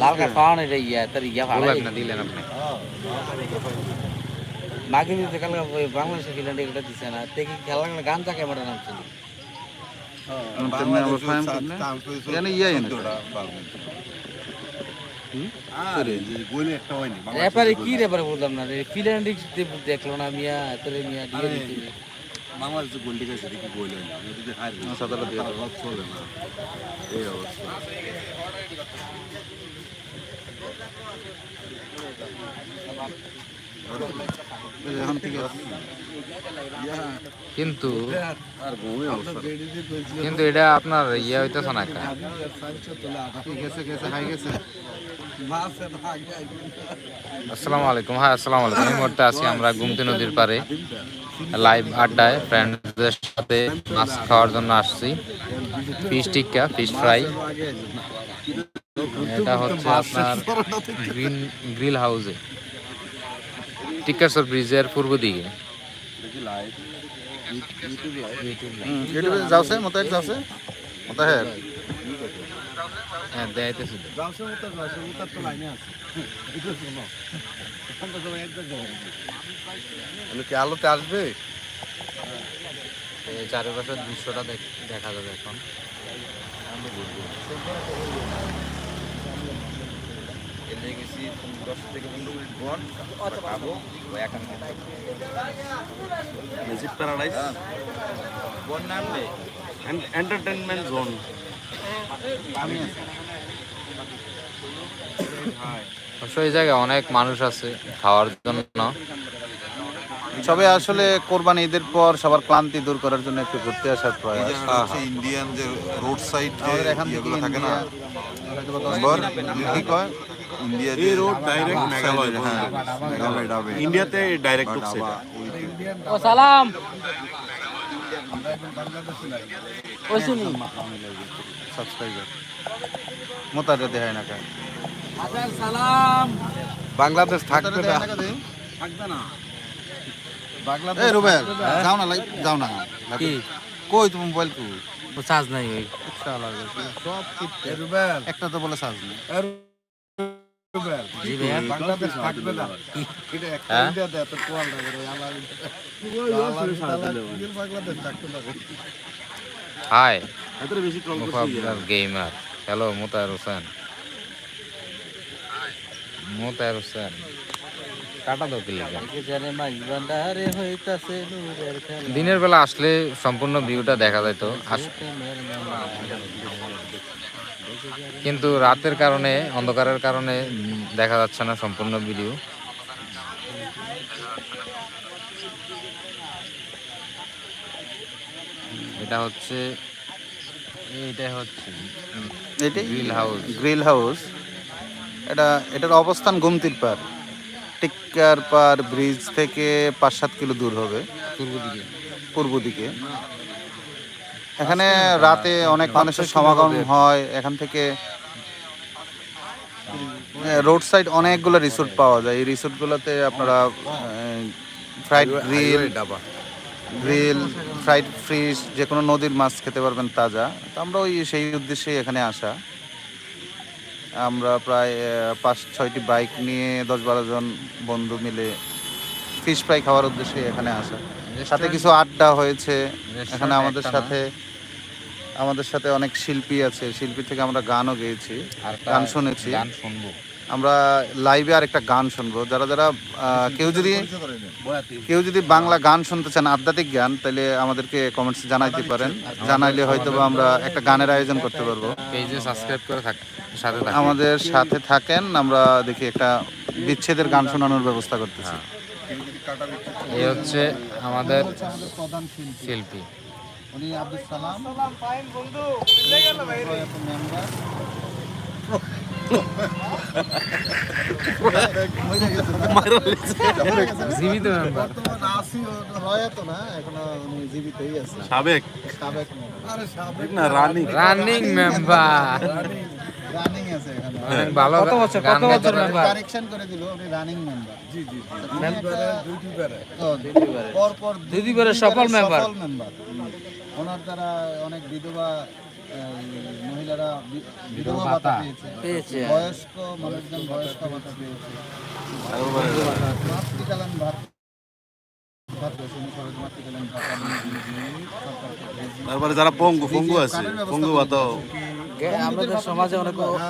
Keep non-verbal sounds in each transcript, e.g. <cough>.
লাল কাঠ খাওয়ানো এটা ইয়া তার ইয়া ভালো না দিলেন আপনি মাকে দিতে ওই বাংলাদেশে ফিল্যান্ডে এটা দিছে না দেখি খেলা খেলা গান চাকে মারা নামছে তেমনি আবার ফাইম করনে এখানে ইয়া এনে এবারে কি রে এবারে বললাম না রে ফিল্যান্ডে দেখল না মিয়া তোরে মিয়া দিয়ে দিতে বাংলাদেশে গোল্ডি খাইছে দেখি গোল হয় না যদি হারবে সাদাটা দিয়ে চলে না এই অবস্থা যে থেকে কিন্তু কিন্তু এটা আপনার ইয়ে হইতেছে না আসসালামু আলাইকুম। হ্যাঁ আসসালামু আলাইকুম। এই মুহূর্তে আছি আমরা গুমতি নদীর পারে লাইভ আড্ডায় ফ্রেন্ডসদের সাথে মাছ খাওয়ার জন্য আসছি। ফিশ টিক্কা ফিশ ফ্রাই এটা হচ্ছে আপনার গ্রিন গ্রিল হাউসে। টিক্কাসর ব্রিজের পূর্ব দিকে। ইউটিউবে যাওছে যাওছে হ্যাঁ কি আলোতে আসবে? চারিপাশের দৃশ্যটা দেখ- দেখা যাবে এখন। ম্যাজিক প্যারাডাইস এন্টারটেনমেন্ট জোন অবশ্য এই জায়গায় অনেক মানুষ আছে খাওয়ার জন্য। সবে আসলে কোরবানি ঈদের পর সবার ক্লান্তি দূর করার জন্য একটু ঘুরতে আসার প্রয়াস। ইন্ডিয়ান যে রোড সাইড এখান থেকে থাকে না? কি কয়? ইন্ডিয়া এই রোড ডাইরেক্ট মেঘালয় হ্যাঁ ডাবে ডাবে ইন্ডিয়াতে ডাইরেক্ট ঢুকছে ও সালাম। ও শুনি। সাবস্ক্রাইবার মোতারে দেখায় না সালাম। বাংলাদেশ থাকবে না। থাকবে না। এই রুবেল যাও না লাইভ যাও না। কি? কই তুমি মোবাইল কই? চার্জ নাই একটা তো বলে সাজ নেই। হাই মুখাবদার গেমার হ্যালো মোতায়ের হোসেন। মোতায়ের হোসেন। কাটা দাও দিনের বেলা আসলে সম্পূর্ণ ভিউটা দেখা প্রেমের মেলা। কিন্তু রাতের কারণে অন্ধকারের কারণে দেখা যাচ্ছে না সম্পূর্ণ ভিডিও। এটা হচ্ছে এইটা হচ্ছে গ্রিল হাউস। Grill house. এটা এটার অবস্থান গুমতির পার টিক্কার পার ব্রিজ থেকে পাঁচ সাত কিলো দূর হবে। পূর্ব দিকে। পূর্ব দিকে। এখানে রাতে অনেক মানুষের সমাগম হয় এখান থেকে রোড সাইড অনেকগুলো রিসোর্ট পাওয়া যায়। এই রিসোর্টগুলোতে আপনারা ফ্রাইড গ্রিল ডাবা গ্রিল ফ্রাইড ফিশ যে কোনো নদীর মাছ খেতে পারবেন তাজা। তো আমরা ওই সেই উদ্দেশ্যে এখানে আসা। আমরা প্রায় পাঁচ ছয়টি বাইক নিয়ে দশ বারো জন বন্ধু মিলে ফিশ ফ্রাই খাওয়ার উদ্দেশ্যে এখানে আসা। সাথে কিছু আড্ডা হয়েছে। এখানে আমাদের সাথে আমাদের সাথে অনেক শিল্পী আছে। শিল্পী থেকে আমরা গানও গেয়েছি গান শুনেছি। গান শুনব। আমরা লাইভে আর একটা গান শুনব। যারা যারা কেউ যদি কেউ যদি বাংলা গান শুনতে চান আধ্যাত্মিক গান তাহলে আমাদেরকে কমেন্টস জানাইতে পারেন। জানাইলে হয়তো বা আমরা একটা গানের আয়োজন করতে পারব। পেজে সাবস্ক্রাইব করে সাথে আমাদের সাথে থাকেন। আমরা দেখি একটা বিচ্ছেদের গান শোনানোর ব্যবস্থা করতেছি। এই হচ্ছে আমাদের শিল্পী। উনি আব্দুল সালাম। জীবিত মেম্বার সাবেক। সাবেক না রানি। রানিং মেম্বার রানিং আছে এখানে। ভালো কত বছর কত বছর মেম্বার কারেকশন করে দিল উনি রানিং মেম্বার জি জি পর পর দুই দুইবারের সফল member। সফল মেম্বার ওনার দ্বারা অনেক বিধবা মহিলারা বিধবা ভাতা পেয়েছে। পেয়েছে। বয়স্ক মানুষজন বয়স্ক ভাতা পেয়েছে। মাতৃকালীন ভাত। ভাত পেয়েছে খরচ মাতৃকালীন ভাতা নিয়ে দিয়ে সরকার থেকে দিয়েছে। তারপরে যারা পঙ্গু পঙ্গু আছে পঙ্গু ভাতা গে- আমাদের সমাজে অনেক ভাতা।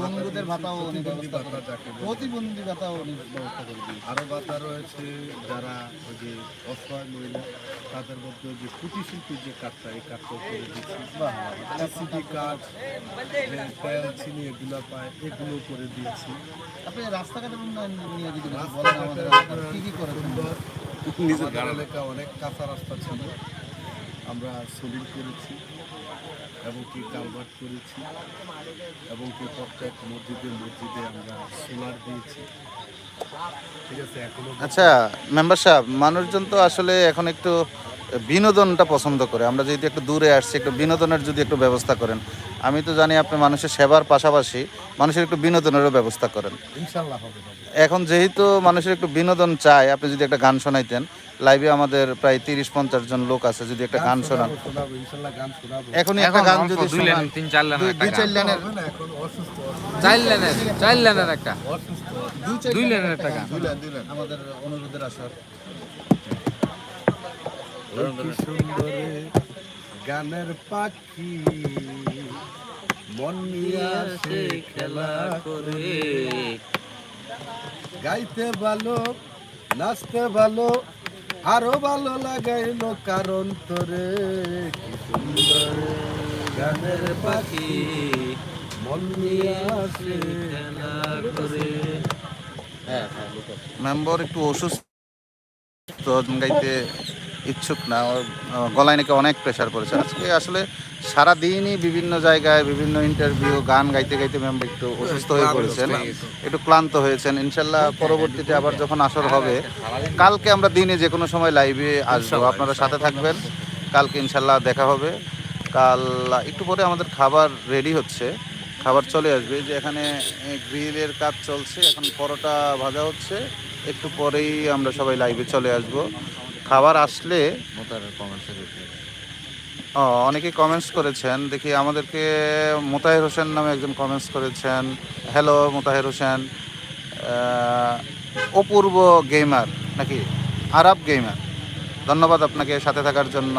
পঙ্গুদের ভাতাও উনি ব্যবস্থা করে প্রতিবন্ধী ভাতাও উনি ব্যবস্থা করে দিয়েছে। আরও বাধা রয়েছে যারা ওই যে অসহায় মহিলা তাদের মধ্যে যে যে এই করে দিচ্ছি তেল চিনি এগুলো পায় এগুলো করে দিয়েছি। আপনি রাস্তাঘাটের উন্নয়ন নিয়ে যদি বলেন আমাদের এলাকার কি কি করেছেন আমাদের এলাকা অনেক কাঁচা রাস্তা ছিল। আমরা সলিং করেছি। এবং কি কালভার্ট করেছি এবং কি প্রত্যেক মসজিদে মসজিদে আমরা সোলার দিয়েছি। আচ্ছা মেম্বার সাহেব মানুষজন তো আসলে এখন একটু বিনোদনটা পছন্দ করে। আমরা যেহেতু একটু দূরে আসছি একটু বিনোদনের যদি একটু ব্যবস্থা করেন। আমি তো জানি আপনি মানুষের সেবার পাশাপাশি মানুষের একটু বিনোদনেরও ব্যবস্থা করেন। এখন যেহেতু মানুষের একটু বিনোদন চায় আপনি যদি একটা গান শোনাইতেন লাইভে আমাদের প্রায় তিরিশ পঞ্চাশ জন লোক আছে যদি একটা গান শোনান। এখনই একটা গান যদি লাইন তিন চার লাইন দুই- দুই চার লাইনের হবে না এখন অসুস্থ অসুস্থ। চার লাইনের চার লাইনের একটা। দুই লাইনের একটা গান। দুই লাইন দুই লাইন। আমাদের অনুরোধের আসার। গানের পাখি। মন নিয়ে আসে খেলা করে। গাইতে ভালো নাচতে ভালো আরও ভালো লাগাই লাগাইলো কারণ তোরে। কি সুন্দর গানের পাখি মন নিয়ে আসে খেলা করে। মেম্বার একটু অসুস্থ গাইতে ইচ্ছুক না ওর গলায় নাকি অনেক প্রেশার পড়েছে। আজকে আসলে সারা দিনই বিভিন্ন জায়গায় বিভিন্ন ইন্টারভিউ গান গাইতে গাইতে মেম্বার একটু অসুস্থ হয়ে পড়েছেন। একটু ক্লান্ত হয়েছেন। ইনশাল্লাহ পরবর্তীতে আবার যখন আসর হবে কালকে আমরা দিনে যে কোনো সময় লাইভে আসব। আপনারা সাথে থাকবেন। কালকে ইনশাল্লাহ দেখা হবে। কাল একটু পরে আমাদের খাবার রেডি হচ্ছে। খাবার চলে আসবে। যে এখানে গ্রিলের কাজ চলছে। এখন পরোটা ভাজা হচ্ছে। একটু পরেই আমরা সবাই লাইভে চলে আসব। খাবার আসলে ও অনেকেই কমেন্টস করেছেন। দেখি আমাদেরকে মোতাহের হোসেন নামে একজন কমেন্টস করেছেন। হ্যালো মোতাহের হোসেন। অপূর্ব গেমার নাকি? আরব গেমার ধন্যবাদ আপনাকে সাথে থাকার জন্য।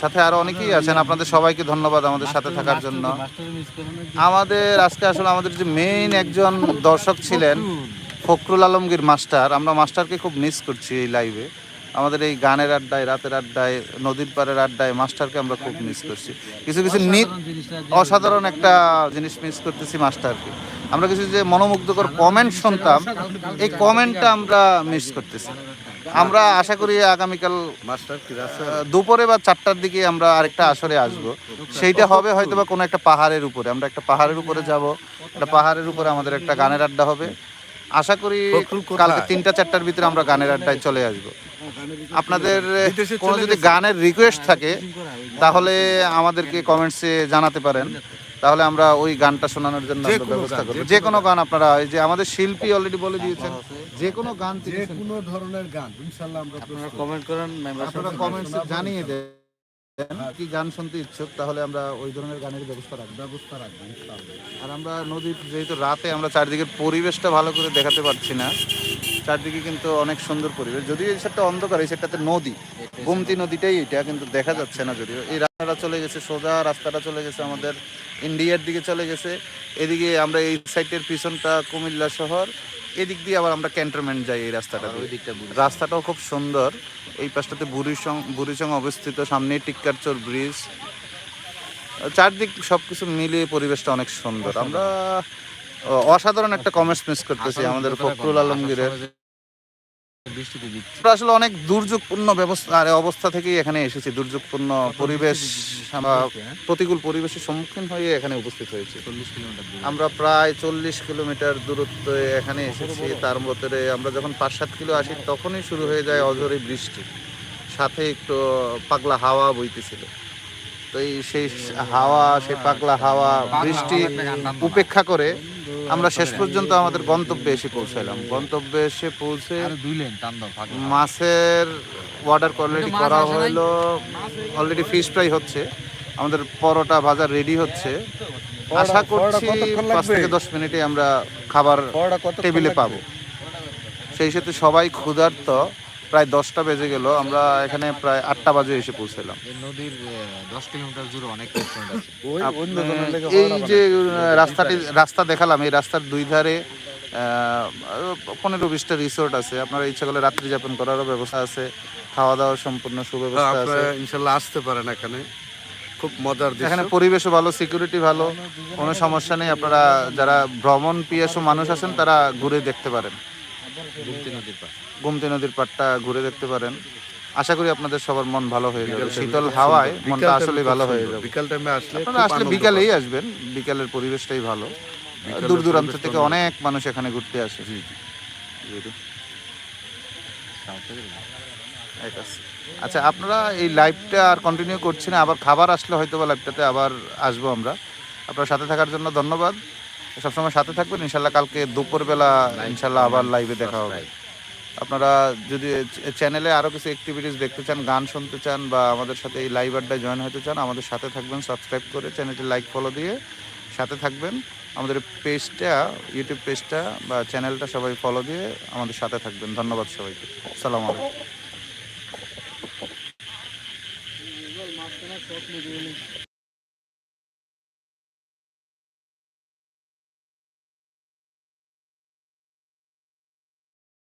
সাথে আরও অনেকেই আছেন। আপনাদের সবাইকে ধন্যবাদ আমাদের সাথে থাকার জন্য। আমাদের আজকে আসলে আমাদের যে মেইন একজন দর্শক ছিলেন ফখরুল আলমগীর মাস্টার আমরা মাস্টারকে খুব মিস করছি এই লাইভে আমাদের এই গানের আড্ডায় রাতের আড্ডায় নদীর পাড়ের আড্ডায় মাস্টারকে আমরা খুব মিস করছি। কিছু কিছু নিট অসাধারণ একটা জিনিস মিস করতেছি মাস্টারকে। আমরা কিছু যে মনোমুগ্ধকর কমেন্ট শুনতাম এই কমেন্টটা আমরা মিস করতেছি। আমরা আশা করি আগামীকাল দুপুরে বা চারটার দিকে আমরা আরেকটা আসরে আসব। সেইটা হবে হয়তো বা কোনো একটা পাহাড়ের উপরে। আমরা একটা পাহাড়ের উপরে যাব। একটা পাহাড়ের উপরে আমাদের একটা গানের আড্ডা হবে। আশা করি কালকে তিনটা চারটার ভিতরে আমরা গানের আড্ডায় চলে আসব। আপনাদের কোনো যদি গানের রিকোয়েস্ট থাকে তাহলে আমাদেরকে কমেন্টসে জানাতে পারেন। তাহলে আমরা ওই গানটা শোনানোর জন্য ব্যবস্থা করব। যে কোনো গান। আপনারা এই যে আমাদের শিল্পী অলরেডি বলে দিয়েছেন। যে কোনো গান যে কোনো ধরনের গান ইনশাল্লাহ আমরা আপনারা কমেন্ট করেন আপনারা কমেন্টসে জানিয়ে দেন। কি গান শুনতে ইচ্ছুক তাহলে আমরা ওই ধরনের গানের ব্যবস্থা রাখব। ব্যবস্থা রাখব আর আমরা নদীর যেহেতু রাতে আমরা চারদিকের পরিবেশটা ভালো করে দেখাতে পারছি না চারদিকে কিন্তু অনেক সুন্দর পরিবেশ। যদিও এই সাইডটা অন্ধকার এই সাইডটাতে নদী গোমতি নদীটাই এটা কিন্তু দেখা যাচ্ছে না যদিও। এই রাস্তাটা চলে গেছে সোজা রাস্তাটা চলে গেছে আমাদের ইন্ডিয়ার দিকে চলে গেছে। এদিকে আমরা এই সাইডের পিছনটা কুমিল্লা শহর এদিক দিয়ে আবার আমরা ক্যান্টনমেন্ট যাই এই রাস্তাটা রাস্তাটাও খুব সুন্দর। এই পাশটাতে বুড়িসং বুড়িসং অবস্থিত সামনে টিক্কারচোর ব্রিজ। চারদিক সব কিছু মিলিয়ে পরিবেশটা অনেক সুন্দর। আমরা অসাধারণ একটা কমেন্টস মিস করতেছি আমাদের ফখরুল আলমগীরের। আসলে অনেক দুর্যোগপূর্ণ ব্যবস্থা আর অবস্থা থেকেই এখানে এসেছি। দুর্যোগপূর্ণ পরিবেশ প্রতিকূল পরিবেশের সম্মুখীন হয়ে এখানে উপস্থিত হয়েছি। আমরা প্রায় চল্লিশ কিলোমিটার দূরত্বে এখানে এসেছি। তার মধ্যে আমরা যখন পাঁচ সাত কিলো আসি তখনই শুরু হয়ে যায় অঝরে বৃষ্টি। সাথে একটু পাগলা হাওয়া বইতেছিল। তো এই সেই হাওয়া সেই পাগলা হাওয়া বৃষ্টি উপেক্ষা করে আমরা শেষ পর্যন্ত আমাদের গন্তব্যে এসে পৌঁছালাম গন্তব্যে এসে পৌঁছে মাছের অর্ডার অলরেডি করা হলো অলরেডি ফিশ ফ্রাই হচ্ছে। আমাদের পরোটা ভাজা রেডি হচ্ছে। আশা করছি পাঁচ থেকে দশ মিনিটে আমরা খাবার টেবিলে পাবো। সেই সাথে সবাই ক্ষুধার্ত। প্রায় দশটা বেজে গেল আমরা এখানে প্রায় আটটা বাজে এসে পৌঁছলাম। এই নদীর দশ কিলোমিটার জুড়ে অনেক রেস্টুরেন্ট আছে। <laughs> আপনি- এই যে রাস্তাটি রাস্তা দেখালাম এই রাস্তার দুই ধারে আহ, পনেরো বিশটা রিসোর্ট আছে। আপনারা ইচ্ছা করলে রাত্রি যাপন করারও ব্যবস্থা আছে খাওয়া দাওয়ার সম্পূর্ণ সুব্যবস্থা আছে। ইনশাল্লাহ আসতে পারেন এখানে। খুব মজার এখানে পরিবেশও ভালো সিকিউরিটি ভালো কোনো সমস্যা নেই। আপনারা যারা ভ্রমণ পিয়াসু মানুষ আছেন তারা ঘুরে দেখতে পারেন। গুমতি নদীর পাড়টা ঘুরে দেখতে পারেন। আশা করি আপনাদের সবার মন ভালো হয়ে যাবে। শীতল হাওয়ায় মনটা আসলে ভালো হয়ে যাবে। বিকাল টাইমে আসলে আপনারা আসলে বিকালেই আসবেন। বিকালের পরিবেশটাই ভালো। দূর দূরান্ত থেকে অনেক মানুষ এখানে ঘুরতে আসে। আচ্ছা আপনারা এই লাইভটা আর কন্টিনিউ করছি না। আবার খাবার আসলে হয়তো বা লাইভটাতে আবার আসব আমরা। আপনার সাথে থাকার জন্য ধন্যবাদ। সবসময় সাথে থাকবেন ইনশাল্লাহ কালকে দুপুরবেলা ইনশাল্লাহ আবার লাইভে দেখা হবে। আপনারা যদি চ্যানেলে আরও কিছু অ্যাক্টিভিটিস দেখতে চান গান শুনতে চান বা আমাদের সাথে এই লাইভ আড্ডায় জয়েন হতে চান আমাদের সাথে থাকবেন সাবস্ক্রাইব করে চ্যানেলটি লাইক ফলো দিয়ে সাথে থাকবেন। আমাদের পেজটা ইউটিউব পেজটা বা চ্যানেলটা সবাই ফলো দিয়ে আমাদের সাথে থাকবেন। ধন্যবাদ সবাইকে। সালাম আলাইকুম।